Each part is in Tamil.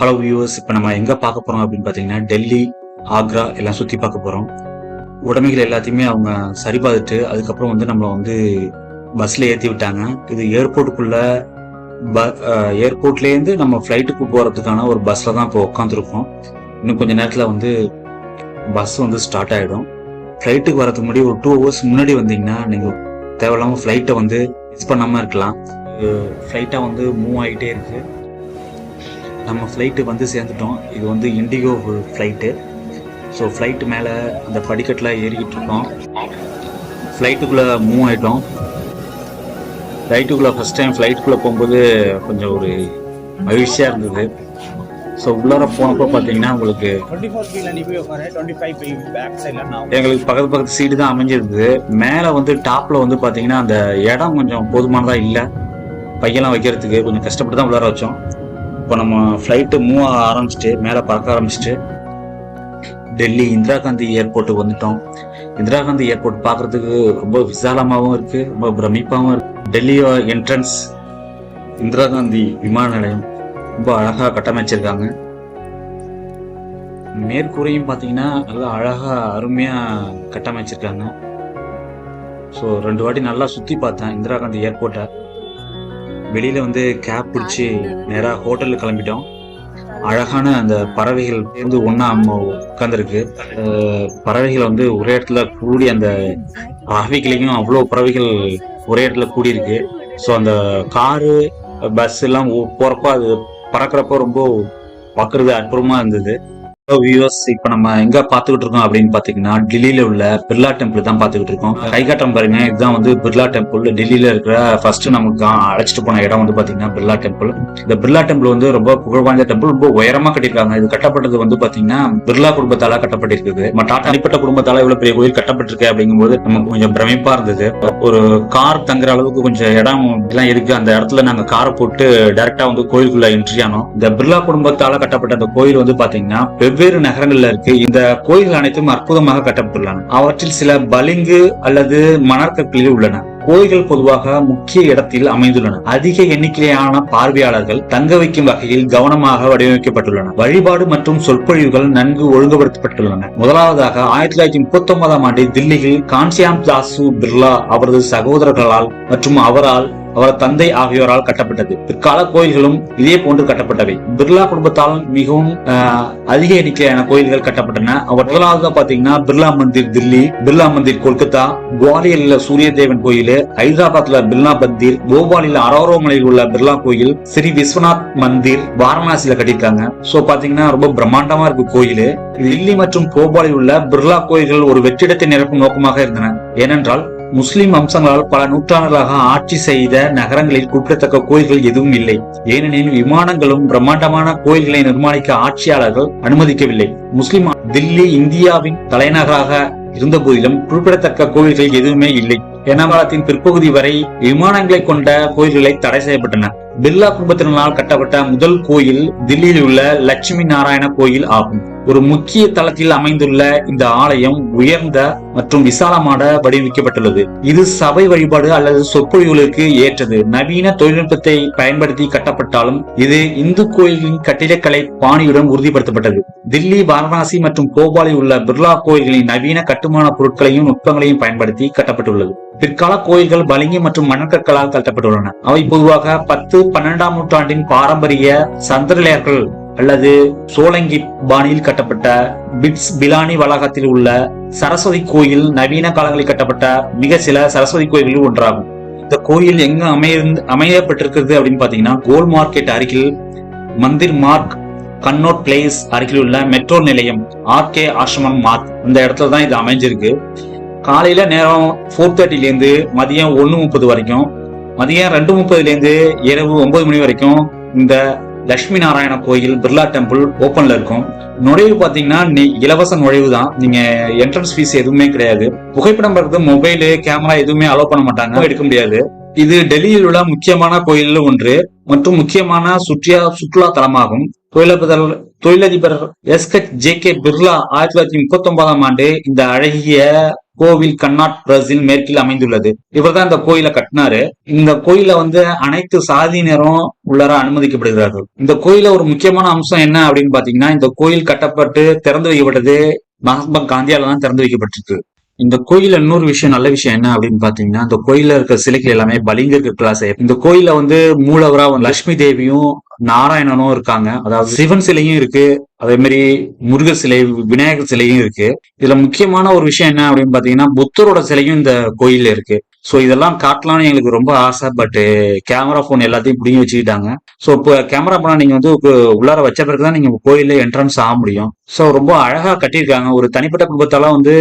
ஹலோ வியூவர்ஸ் இப்போ நம்ம எங்கே பார்க்க போகிறோம் அப்படின்னு பார்த்தீங்கன்னா டெல்லி ஆக்ரா எல்லாம் சுற்றி பார்க்க போகிறோம் உடைமைகள் எல்லாத்தையுமே அவங்க சரி பார்த்துட்டு அதுக்கப்புறம் வந்து நம்மளை வந்து பஸ்ஸில் ஏற்றி விட்டாங்க. இது ஏர்போர்ட்டுக்குள்ள ப ஏர்போர்ட்லேருந்து நம்ம ஃப்ளைட்டுக்கு போகிறதுக்கான ஒரு பஸ்ஸில் தான் இப்போ உட்காந்துருக்கோம் இன்னும் கொஞ்சம் நேரத்தில் வந்து பஸ் வந்து ஸ்டார்ட் ஆகிடும் ஃப்ளைட்டுக்கு வரதுக்கு முன்னாடி ஒரு டூ ஹவர்ஸ் முன்னாடி வந்தீங்கன்னா நீங்கள் தேவையில்லாமல் ஃப்ளைட்டை வந்து மிஸ் பண்ணாமல் இருக்கலாம். ஃப்ளைட்டாக வந்து மூவ் ஆகிட்டே இருக்குது நம்ம ஃப்ளைட்டு வந்து சேர்ந்துட்டோம். இது வந்து இண்டிகோ ஃப்ளைட்டு ஸோ ஃப்ளைட்டு மேலே அந்த படிக்கட்டில் ஏறிக்கிட்டு இருக்கோம். ஃப்ளைட்டுக்குள்ளே மூவ் ஆகிட்டோம் ஃப்ளைட்டுக்குள்ளே ஃபஸ்ட் டைம் ஃப்ளைட்டுக்குள்ளே போகும்போது கொஞ்சம் ஒரு மகிழ்ச்சியாக இருந்தது. ஸோ உள்ளார போனப்போ பார்த்தீங்கன்னா உங்களுக்கு எங்களுக்கு பக்கத்து பக்கத்து சீட்டு தான் அமைஞ்சிருந்தது. மேலே வந்து டாப்பில் வந்து பார்த்தீங்கன்னா அந்த இடம் கொஞ்சம் போதுமானதாக இல்லை. பையெல்லாம் வைக்கிறதுக்கு கொஞ்சம் கஷ்டப்பட்டு தான் உள்ளார வச்சோம். இப்போ நம்ம ஃப்ளைட்டு மூவ் ஆக ஆரம்பிச்சிட்டு மேலே பறக்க ஆரம்பிச்சிட்டு டெல்லி இந்திரா காந்தி ஏர்போர்ட்டுக்கு வந்துட்டோம். இந்திரா காந்தி ஏர்போர்ட் பார்க்குறதுக்கு ரொம்ப விசாலமாகவும் இருக்குது ரொம்ப பிரமிப்பாகவும் இருக்குது டெல்லி என்ட்ரன்ஸ் இந்திரா காந்தி விமான நிலையம். ரொம்ப அழகாக கட்டமைச்சிருக்காங்க. மேற்கூரையும் பார்த்தீங்கன்னா நல்லா அழகாக அருமையாக கட்டமைச்சிருக்காங்க. ஸோ ரெண்டு வாட்டி நல்லா சுற்றி பார்த்தேன் இந்திரா காந்தி ஏர்போர்ட்டை வெளியில் வந்து கேப் பிடிச்சி நேராக ஹோட்டலில் கிளம்பிட்டோம். அழகான அந்த பறவைகள் வந்து ஒன்றா உட்காந்துருக்கு பறவைகள் வந்து ஒரே இடத்துல கூடி அந்த டிராஃபிக்லேயும் அவ்வளோ பறவைகள் ஒரே இடத்துல கூடியிருக்கு. ஸோ அந்த காரு பஸ் எல்லாம் போகிறப்ப அது பறக்கிறப்போ ரொம்ப பார்க்குறது அற்புதமாக இருந்தது. வியூவர்ஸ் இப்ப நம்ம எங்க பாத்துக்கிட்டு இருக்கோம் அப்படின்னு பாத்தீங்கன்னா டெல்லியில உள்ள பிர்லா டெம்பிள் தான் பாத்துக்கிட்டு இருக்கோம். கைகாட்டம் பாருங்க இதுதான் வந்து பிர்லா டெம்பிள் டெல்லியில இருக்கிற ஃபர்ஸ்ட் நமக்கு அழைச்சிட்டு போன இடம் வந்து பாத்தீங்கன்னா பிர்லா டெம்பிள் இந்த பிர்லா டெம்பிள் வந்து ரொம்ப புகழ்வாய்ந்த டெம்பிள் ரொம்ப உயரமா கட்டியிருக்காங்க. இது கட்டப்பட்டது வந்து பாத்தீங்கன்னா பிர்லா குடும்பத்தால கட்டப்பட்டிருக்குது. நம்ம டாட்டா தனிப்பட்ட குடும்பத்தால இவ்வளவு பெரிய கோயில் கட்டப்பட்டிருக்கு அப்படிங்கும்போது நமக்கு கொஞ்சம் பிரமிப்பா இருந்தது. ஒரு கார் தங்குற அளவுக்கு கொஞ்சம் இடம் எல்லாம் இருக்கு. அந்த இடத்துல நாங்க காரை போட்டு டைரக்டா வந்து கோயிலுக்குள்ள என்ட்ரி ஆனோம். இந்த பிர்லா குடும்பத்தால கட்டப்பட்ட அந்த கோயில் வந்து பாத்தீங்கன்னா வெவ்வேறு நகரங்கள்ல இருக்கு. இந்த கோயில்கள் அனைத்தும் அற்புதமாக கட்டப்பட்டுள்ளன. அவற்றில் சில பளிங்கு அல்லது மணற்கற்களில் உள்ளன. கோயில்கள் பொதுவாக முக்கிய இடத்தில் அமைந்துள்ளன. அதிக எண்ணிக்கையிலான பார்வையாளர்கள் தங்க வைக்கும் வகையில் கவனமாக வடிவமைக்கப்பட்டுள்ளன. வழிபாடு மற்றும் சொற்பொழிவுகள் நன்கு ஒழுங்குபடுத்தப்பட்டுள்ளன. முதலாவதாக ஆயிரத்தி தொள்ளாயிரத்தி முப்பத்தி ஒன்பதாம் ஆண்டில் தில்லியில் கான்சியாம் தாசு பிர்லா அவரது சகோதரர்களால் மற்றும் அவரால் அவரது தந்தை ஆகியோரால் கட்டப்பட்டது. பிற்கால கோயில்களும் இதே போன்று கட்டப்பட்டவை. பிர்லா குடும்பத்தால் மிகவும் அதிக எண்ணிக்கையான கோயில்கள் கட்டப்பட்டன. அவர் முதலாவது பாத்தீங்கன்னா பிர்லா மந்திர் தில்லி பிர்லா மந்திர் கொல்கத்தா குவாலியர்ல சூரிய தேவன் கோயில் ஹைதராபாத்ல பிர்லா மந்திர் போபாலில் அரோரோமலையில் உள்ள பிர்லா கோயில் ஸ்ரீ விஸ்வநாத் மந்திர் வாரணாசியில கட்டியிருக்காங்க. சோ பாத்தீங்கன்னா ரொம்ப பிரம்மாண்டமா இருக்கு கோயில். தில்லி மற்றும் போபாலில் உள்ள பிர்லா கோயில்கள் ஒரு வெற்றிடத்தை நிரப்பும் நோக்கமாக இருந்தன. ஏனென்றால் முஸ்லிம் அம்சங்களால் பல நூற்றாண்டுகளாக ஆட்சி செய்த நகரங்களில் குறிப்பிடத்தக்க கோயில்கள் எதுவும் இல்லை. ஏனெனில் விமானங்களும் பிரம்மாண்டமான கோயில்களை நிர்மாணிக்க ஆட்சியாளர்கள் அனுமதிக்கவில்லை. முஸ்லிம் தில்லி இந்தியாவின் தலைநகராக இருந்த போதிலும் குறிப்பிடத்தக்க கோயில்கள் எதுவுமே இல்லை. எனகாலத்தின் பிற்பகுதி வரை விமானங்களை கொண்ட கோயில்களை தடை செய்யப்பட்டன. பிர்லா குடும்பத்தினரால் கட்டப்பட்ட முதல் கோயில் தில்லியில் உள்ள லட்சுமி நாராயண கோயில் ஆகும். ஒரு முக்கிய தளத்தில் அமைந்துள்ள இந்த ஆலயம் உயர்ந்த மற்றும் விசாலமான வடிவமைக்கப்பட்டுள்ளது. இது சபை வழிபாடு அல்லது சொற்பொழிவுகளுக்கு ஏற்றது. நவீன தொழில்நுட்பத்தை பயன்படுத்தி கட்டப்பட்டாலும் இது இந்து கோயில்களின் கட்டிடக்கலை பாணியுடன் உறுதிப்படுத்தப்பட்டது. தில்லி வாரணாசி மற்றும் போபாலில் உள்ள பிர்லா கோயில்களின் நவீன கட்டுமான பொருட்களையும் நுட்பங்களையும் பயன்படுத்தி கட்டப்பட்டுள்ளது. பிற்கால கோயில்கள் பளிங்கு மற்றும் மணற்கற்களால் கட்டப்பட்டுள்ளன அவை பொதுவாக பத்து பன்னெண்டாம் நூற்றாண்டின் பாரம்பரிய சந்திரலேயர்கள் அல்லது சோலங்கி பாணியில் கட்டப்பட்ட பிட்ஸ் பிலானி வளாகத்தில் உள்ள சரஸ்வதி கோயில் நவீன காலங்களில் கட்டப்பட்ட மிக சில சரஸ்வதி கோயில்களில் ஒன்றாகும். இந்த கோயில் எங்க அமையிருந்து அமையப்பட்டிருக்கிறது அப்படின்னு பாத்தீங்கன்னா கோல் மார்க்கெட் அருகில் மந்திர் மார்க் கன்னோட் பிளேஸ் அருகில் உள்ள மெட்ரோ நிலையம் ஆர் கே ஆசிரமம் மார்க் இந்த இடத்துல தான் இது அமைஞ்சிருக்கு. காலையில நேரம் ஃபோர் தேர்ட்டில இருந்து மதியம் ஒன்னு முப்பது வரைக்கும் மதியம் ரெண்டு முப்பதுல இருந்து இரவு ஒன்பது மணி வரைக்கும் இந்த லட்சுமி நாராயண கோயில் பிர்லா டெம்பிள் ஓப்பன்ல இருக்கும். நுழைவு பாத்தீங்கன்னா இலவச நுழைவு தான். நீங்க என்ட்ரன்ஸ் ஃபீஸ் எதுவுமே கிடையாது. புகைப்படம் எடுக்கிறது மொபைலு கேமரா எதுவுமே அலோவ் பண்ண மாட்டாங்க. எடுக்க முடியாது. இது டெல்லியில் உள்ள முக்கியமான கோயில் ஒன்று மற்றும் முக்கியமான சுற்றுலா சுற்றுலா தலமாகும். தொழிலதிபர் தொழிலதிபர் S H J K Birla ஆயிரத்தி தொள்ளாயிரத்தி முப்பத்தி ஒன்பதாம் ஆண்டு இந்த அழகிய கோவில் கண்ணாட் பிரசில் மேற்கில் அமைந்துள்ளது. இவர் தான் இந்த கோயிலை கட்டினாரு. இந்த கோயில வந்து அனைத்து சாதியினரும் உள்ளார அனுமதிக்கப்படுகிறார்கள். இந்த கோயில ஒரு முக்கியமான அம்சம் என்ன அப்படின்னு பாத்தீங்கன்னா இந்த கோயில் கட்டப்பட்டு திறந்து வைக்கப்பட்டது மகாத்மா காந்தியால தான் திறந்து வைக்கப்பட்டிருக்கு. இந்த கோயில இன்னொரு விஷயம் நல்ல விஷயம் என்ன அப்படின்னு பாத்தீங்கன்னா இந்த கோயில்ல இருக்க சிலைகள் எல்லாமே பலிங்கருக்கு கிளாஸ் இந்த கோயில வந்து மூலவரா லட்சுமி தேவியும் நாராயணனும் இருக்காங்க. அதாவது சிவன் சிலையும் இருக்கு. அதே மாதிரி முருகர் சிலை விநாயகர் சிலையும் இருக்கு. இதுல முக்கியமான ஒரு விஷயம் என்ன அப்படின்னு பாத்தீங்கன்னா புத்தரோட சிலையும் இந்த கோயில்ல இருக்கு. ஸோ இதெல்லாம் காட்டலாம்னு எங்களுக்கு ரொம்ப ஆசை பட்டு கேமரா ஃபோன் எல்லாத்தையும் பிடிங்கி வச்சுக்கிட்டாங்க. ஸோ இப்போ கேமரா போனால் நீங்கள் வந்து உள்ளார வச்ச பிறகு தான் நீங்கள் கோயில்ல என்ட்ரன்ஸ் ஆக முடியும். ஸோ ரொம்ப அழகாக கட்டியிருக்காங்க. ஒரு தனிப்பட்ட குடும்பத்தால வந்து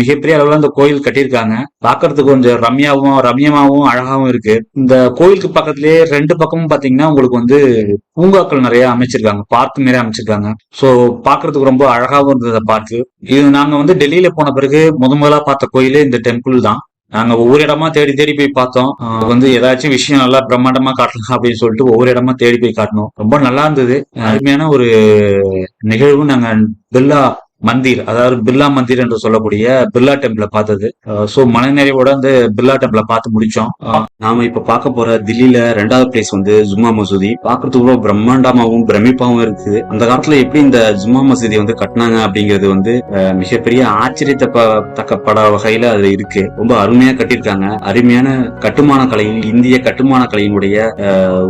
மிகப்பெரிய அளவில் இந்த கோயில் கட்டியிருக்காங்க. பார்க்கறதுக்கு கொஞ்சம் ரம்யாவும் ரம்யமாகவும் அழகாகவும் இருக்கு. இந்த கோயிலுக்கு பக்கத்துலேயே ரெண்டு பக்கமும் பார்த்தீங்கன்னா உங்களுக்கு வந்து பூங்காக்கள் நிறைய அமைச்சிருக்காங்க. பார்க் நிறைய அமைச்சிருக்காங்க. ஸோ பார்க்கறதுக்கு ரொம்ப அழகாகவும் இருந்தது பார்க்கு இது நாங்கள் வந்து டெல்லியில போன பிறகு முத முதலாக பார்த்த கோயிலே இந்த டெம்பிள் தான். நாங்க ஒவ்வொரு இடமா தேடி தேடி போய் பார்த்தோம். வந்து ஏதாச்சும் விஷயம் நல்லா பிரம்மாண்டமா காட்டலாம் அப்படின்னு சொல்லிட்டு ஒவ்வொரு இடமா தேடி போய் காட்டணும் ரொம்ப நல்லா இருந்தது. அருமையான ஒரு நிகழ்வு நாங்க நல்லா மந்திர் அதாவது பிர்லா மந்திர் என்று சொல்லக்கூடிய பிர்லா டெம்பிள பார்த்தது. சோ மனநிறைவோட அந்த பிர்லா டெம்பிள பார்த்து முடிச்சோம். நாம இப்ப பார்க்க போற தில்லியில ரெண்டாவது பிளேஸ் வந்து ஜும்மா மசூதி. பாக்குறதுக்கு ரொம்ப பிரம்மாண்டமாவும் பிரமிப்பாவும் இருக்குது. அந்த காலத்துல எப்படி இந்த ஜும்மா மசூதி வந்து கட்டினாங்க அப்படிங்கிறது வந்து மிகப்பெரிய ஆச்சரியத்தை ப- தக்கப்பட வகையில அது இருக்கு. ரொம்ப அருமையா கட்டியிருக்காங்க. அருமையான கட்டுமான கலையில் இந்திய கட்டுமான கலையினுடைய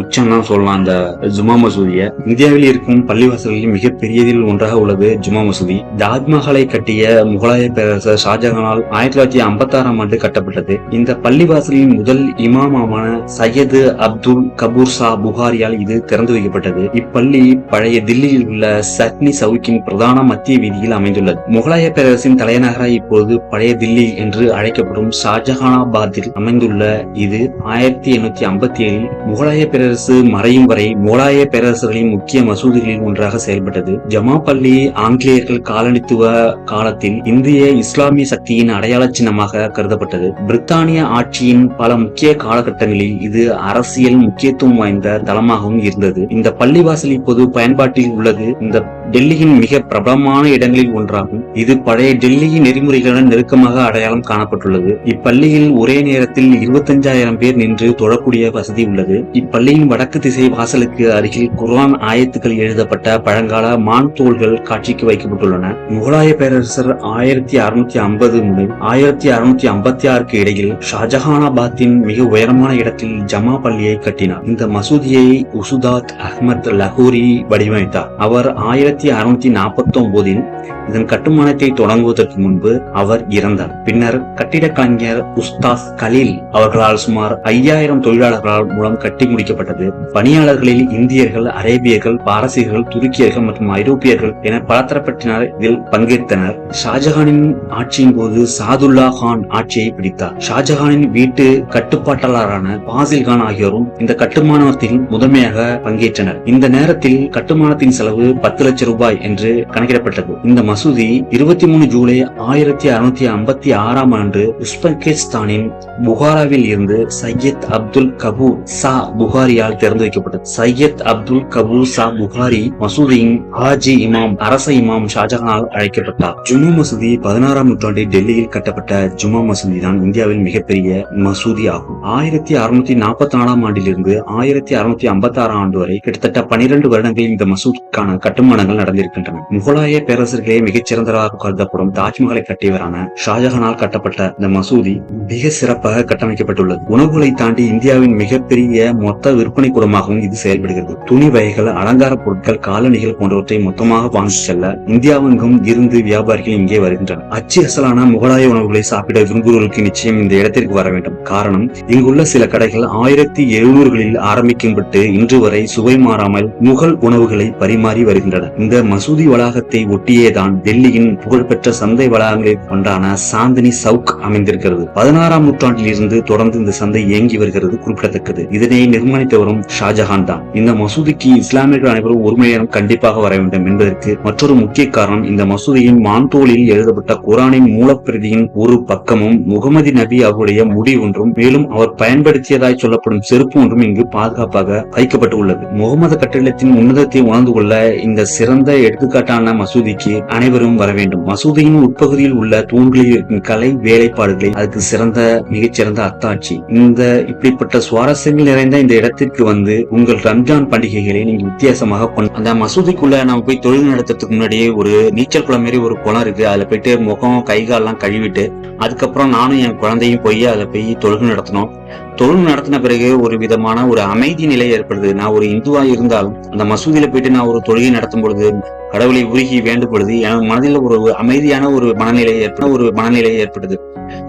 உச்சம் தான் சொல்லலாம் அந்த ஜும்மா மசூதியை. இந்தியாவில் இருக்கும் பள்ளிவாசல்களில் மிகப்பெரியதில் ஒன்றாக உள்ளது ஜும்மா மசூதி. தாஜ்மஹாலை கட்டிய முகலாய பேரரசர் ஷாஜகானால் ஆயிரத்தி தொள்ளாயிரத்தி ஐம்பத்தி ஆறாம் ஆண்டு கட்டப்பட்டது. இந்த பள்ளிவாசலின் முதல் இமாமான சையது அப்துல் கபூர் ஷா புகாரியால் இது திறந்து வைக்கப்பட்டது. இப்பள்ளி பழைய தில்லியில் உள்ள சட்னி சவுக்கின் பிரதான மத்திய வீதியில் அமைந்துள்ளது. முகலாய பேரரசின் தலைநகராய் இப்போது பழைய தில்லி என்று அழைக்கப்படும் ஷாஜஹானாபாத்தில் அமைந்துள்ள இது ஆயிரத்தி எண்ணூத்தி ஐம்பத்தி ஏழில் முகலாய பேரரசு மறையும் வரை முகலாய பேரரசர்களின் முக்கிய மசூதிகளில் ஒன்றாக செயல்பட்டது. ஜமா பள்ளி ஆங்கிலேயர்கள் காலனித்துவ காலத்தில் இந்திய இஸ்லாமிய சக்தியின் அடையாள சின்னமாக கருதப்பட்டது. பிரித்தானிய ஆட்சியின் பல முக்கிய காலகட்டங்களில் இது அரசியல் முக்கியத்துவம் வாய்ந்த தளமாகவும் இருந்தது. இந்த பள்ளிவாசல் இப்போது பயன்பாட்டில் உள்ளது. இந்த டெல்லியின் மிக பிரபலமான இடங்களில் ஒன்றாகும். இது பழைய டெல்லியின் நெறிமுறைகளுடன் நெருக்கமாக அடையாளம் காணப்பட்டுள்ளது. இப்பள்ளியில் ஒரே நேரத்தில் இருபத்தஞ்சாயிரம் பேர் நின்று தொழக்கூடிய வசதி உள்ளது. இப்பள்ளியின் வடக்கு திசை வாசலுக்கு அருகில் குர்ஆன் ஆயத்துக்கள் எழுதப்பட்ட பழங்கால மான் தோள்கள் காட்சிக்கு வைக்கப்பட்டுள்ளன. முகலாய பேரரசர் ஆயிரத்தி அறுநூத்தி ஐம்பது முதல் ஆயிரத்தி அறுநூத்தி ஐம்பத்தி ஆறுக்கு இடையில் ஷாஜஹானாபாத்தின் மிக உயரமான இடத்தில் ஜமா பள்ளியை கட்டினார். இந்த மசூதியை உசுதாத் அஹ்மத் லஹூரி வடிவமைத்தார். அவர் ஆயிரத்தி அறுநூத்தி நாற்பத்தி ஒன்பதில் இதன் கட்டுமானத்தை தொடங்குவதற்கு முன்பு அவர் இறந்தார். பின்னர் கட்டிடக் கலைஞர் உஸ்தாஸ் கலீல் அவர்களால் சுமார் ஐயாயிரம் தொழிலாளர்களால் மூலம் கட்டி முடிக்கப்பட்டது. பணியாளர்களில் இந்தியர்கள் அரேபியர்கள் பாரசீகர்கள் துருக்கியர்கள் மற்றும் ஐரோப்பியர்கள் என பலதரப்பட்டினர் இதில் பங்கேற்றனர். ஷாஜஹானின் ஆட்சியின் போது சாதுல்லா கான் ஆட்சியை பிடித்தார். ஷாஜஹானின் வீட்டு கட்டுப்பாட்டாளரான பாசில் கான் ஆகியோரும் இந்த கட்டுமானத்தில் முதன்மையாக பங்கேற்றனர். இந்த நேரத்தில் கட்டுமானத்தின் செலவு பத்து லட்சம் ரூபாய் என்று கணக்கிடப்பட்டது. இந்த மசூதி இருபத்தி மூணு ஜூலை ஆயிரத்தி அறுநூத்தி ஐம்பத்தி ஆறாம் ஆண்டு உஸ்பெகிஸ்தானின் புகாராவில் இருந்து சையத் அப்துல் கபூர் சா புகாரியால் திறந்து வைக்கப்பட்டது. சையத் அப்துல் கபூர் சா புகாரி மசூதியின் ஹாஜி இமாம் அரச இமாம் ஷாஜஹானால் அழைக்கப்பட்டார். ஜும்மா மசூதி பதினாறாம் நூற்றாண்டில் டெல்லியில் கட்டப்பட்ட ஜும்மா மசூதி தான் இந்தியாவில் மிகப்பெரிய மசூதி ஆகும். ஆயிரத்தி அறுநூத்தி நாற்பத்தி நாலாம் ஆண்டிலிருந்து ஆயிரத்தி அறுநூத்தி ஐம்பத்தி ஆறாம் ஆண்டு வரை கிட்டத்தட்ட பனிரெண்டு வருடங்களில் இந்த மசூதிக்கான கட்டுமானங்கள் நடந்திருக்கின்றன. முகலாய பேரரசர்களே மிகச்சிறந்ததாக கருதப்படும் தாஜ்மஹாலை கட்டியவரான ஷாஜஹானால் கட்டப்பட்ட இந்த மசூதி மிக சிறப்பாக கட்டமைக்கப்பட்டுள்ளது. உணவுகளை தாண்டி இந்தியாவின் மிகப்பெரிய மொத்த விற்பனை கூடமாகவும் இது செயல்படுகிறது. துணி வகைகள் அலங்கார பொருட்கள் காலணிகள் போன்றவற்றை மொத்தமாக வாங்கி செல்ல இந்தியாவெங்கும் இருந்து வியாபாரிகள் இங்கே வருகின்றனர். அச்சு அசலான முகலாய உணவுகளை சாப்பிட விரும்புவோருக்கு நிச்சயம் இந்த இடத்திற்கு வர வேண்டும். காரணம் இங்குள்ள சில கடைகள் ஆயிரத்தி எழுநூறுகளில் ஆரம்பிக்கப்பட்டு இன்று வரை சுவை மாறாமல் முகல் உணவுகளை பரிமாறி வருகின்றன. இந்த மசூதி வளாகத்தை ஒட்டியேதான் டெல்லியின் புகழ்பெற்ற சந்தை வளாகங்களில் ஒன்றான சாந்தினி சவுக் அமைந்திருக்கிறது. பதினாறாம் நூற்றாண்டில் இருந்து தொடர்ந்து இந்த சந்தை இயங்கி வருகிறது குறிப்பிடத்தக்கது. இதனை நிர்மாணித்தவரும் ஷாஜஹான் தான். இந்த மசூதிக்கு இஸ்லாமியர்கள் அனைவரும் ஒரு மணி நேரம் கண்டிப்பாக வர வேண்டும் என்பதற்கு மற்றொரு முக்கிய காரணம் இந்த மசூதியின் மான்தோலில் எழுதப்பட்ட குரானின் மூலப்பிரதியின் ஒரு பக்கமும் முகமது நபி அவருடைய முடி ஒன்றும் மேலும் அவர் பயன்படுத்தியதாய் சொல்லப்படும் செருப்பு ஒன்றும் இங்கு பாதுகாப்பாக வைக்கப்பட்டு உள்ளது முகமது கட்டிடத்தின் உன்னதத்தை உணர்ந்து கொள்ள இந்த சிறந்த எடுத்துக்காட்டான மசூதிக்கு அனைவரும் வர வேண்டும். மசூதியின் உட்பகுதியில் உள்ள தூண்களில் இருக்கும் கலை வேலைப்பாடுகளை அதுக்கு சிறந்த மிகச்சிறந்த அத்தாட்சி. இந்த இப்படிப்பட்ட சுவாரஸ்யங்கள் நிறைந்த இந்த இடத்திற்கு வந்து உங்கள் ரம்ஜான் பண்டிகைகளை நீங்க வித்தியாசமாக கொண்டு அந்த மசூதிக்குள்ள நம்ம போய் தொழில் நடத்துறதுக்கு முன்னாடியே ஒரு நீச்சல் குளம் மாரி ஒரு குளம் இருக்கு. அதுல போயிட்டு முகம் கை கால்லாம் கழுவிட்டு அதுக்கப்புறம் நானும் என் குழந்தையும் போய் அதை போய் தொழுகு நடத்தினோம் தொழுகை நடத்தின பிறகு ஒரு விதமான ஒரு அமைதி நிலை ஏற்படுது. நான் ஒரு இந்துவா இருந்தாலும் அந்த மசூதியில போயிட்டு நான் ஒரு தொழுகை நடத்தும் பொழுது கடவுளை உருகி வேண்டும் பொழுது எனக்கு மனதில் ஒரு அமைதியான ஒரு மனநிலை ஏற்பட ஒரு மனநிலை ஏற்படுது.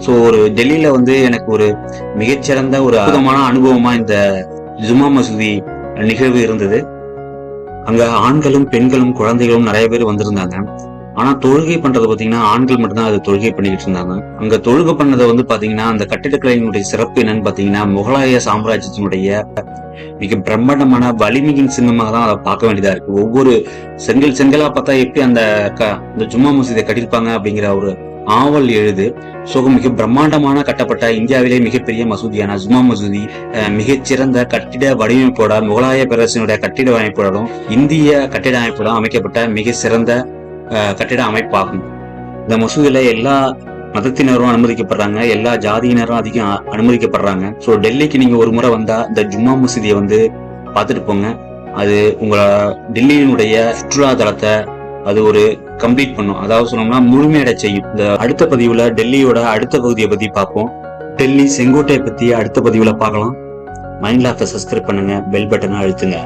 சோ ஒரு டெல்லியில வந்து எனக்கு ஒரு மிகச்சிறந்த ஒரு அற்புதமான அனுபவமா இந்த ஜுமா மசூதி நிகழ்வு இருந்தது. அங்க ஆண்களும் பெண்களும் குழந்தைகளும் நிறைய பேர் வந்திருந்தாங்க. ஆனா தொழுகை பண்றது பாத்தீங்கன்னா ஆண்கள் மட்டும்தான் அது தொழுகை பண்ணிக்கிட்டு இருந்தாங்க. அங்க தொழுகை பண்ணதை வந்து பாத்தீங்கன்னா அந்த கட்டிடக்கலையினுடைய சிறப்பு என்னன்னு பாத்தீங்கன்னா முகலாய சாம்ராஜ்யத்தினுடைய மிக பிரம்மாண்டமான வலிமையின் சின்னமாக தான் அதை பார்க்க வேண்டியதா இருக்கு. ஒவ்வொரு செங்கல் செங்கலா பார்த்தா எப்படி அந்த க- இந்த ஜும்மா மசூதியை கட்டியிருப்பாங்க அப்படிங்கிற ஒரு ஆவல் எழுது. ஸோ மிக பிரம்மாண்டமான கட்டப்பட்ட இந்தியாவிலே மிகப்பெரிய மசூதியான ஜும்மா மசூதி மிகச்சிறந்த கட்டிட வடிவமைப்போட முகலாய பேரரசினுடைய கட்டிட அமைப்போடும் இந்திய கட்டிட அமைப்போட அமைக்கப்பட்ட மிக சிறந்த கட்டிட அமைப்பாகும். இந்த மசூதியில எல்லா மதத்தினரும் அனுமதிக்கப்படுறாங்க எல்லா ஜாதியினரும் அதிகம் அனுமதிக்கப்படுறாங்க. ஸோ டெல்லிக்கு நீங்க ஒரு முறை வந்தா இந்த ஜும்மா மசூதியை வந்து பார்த்துட்டு போங்க. அது உங்கள டெல்லியினுடைய சுற்றுலாத்தலத்தை அது ஒரு கம்ப்ளீட் பண்ணும். அதாவது சொன்னோம்னா முழுமையடை செய்யும். இந்த அடுத்த பதிவுல டெல்லியோட அடுத்த பகுதியை பத்தி பார்ப்போம். டெல்லி செங்கோட்டையை பத்தி அடுத்த பதிவுல பார்க்கலாம். மைண்ட் லாக்கை சப்ஸ்கிரைப் பண்ணுங்க பெல் பட்டனை அழுத்துங்க.